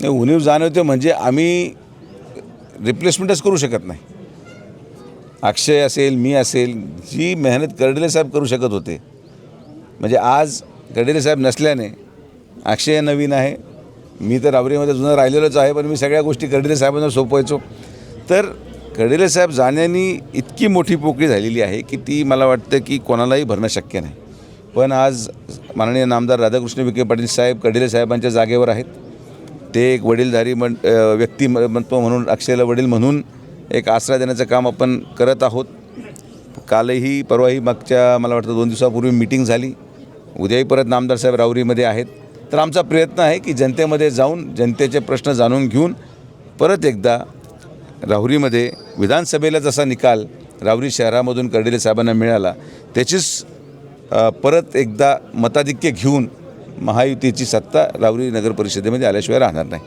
नाही, उणीव जाणवते म्हणजे आम्ही रिप्लेसमेंटच करू शकत नाही. अक्षय असेल मी असेल जी मेहनत कर्डिले साहेब करू शकत होते. म्हणजे आज कर्डिले साहेब नसल्याने अक्षय नवीन आहे मी तर आवरीमध्ये जुनं राहिलेलोच आहे पण मी सगळ्या गोष्टी कर्डिले साहेबांना सोपवायचो. तर कर्डिले साहेब जाण्याने इतकी मोठी पोकळी झालेली आहे की ती मला वाटतं की कोणालाही भरणं शक्य नाही. पण आज माननीय नामदार राधाकृष्ण विखे पाटील साहेब कर्डिले साहेबांच्या जागेवर आहेत. ते एक वडीलधारी मन अ, व्यक्तिमत्व म्हणून अक्षयला वडील म्हणून एक आसरा देण्याचं काम आपण करत आहोत. कालही परवाही मागच्या मला वाटतं दोन दिवसापूर्वी मिटिंग झाली. उद्याही परत नामदार साहेब राहुरीमध्ये आहेत. तर आमचा प्रयत्न आहे की जनतेमध्ये जाऊन जनतेचे प्रश्न जाणून घेऊन परत एकदा राहुरीमध्ये विधानसभेला जसा निकाल राहुरी शहरामधून कर्डिले साहेबांना मिळाला त्याचीच परत एकदा मताधिक्य घेऊन महायुतीची सत्ता राहुरी नगर परिषदेमध्ये आल्याशिवाय राहणार नाही.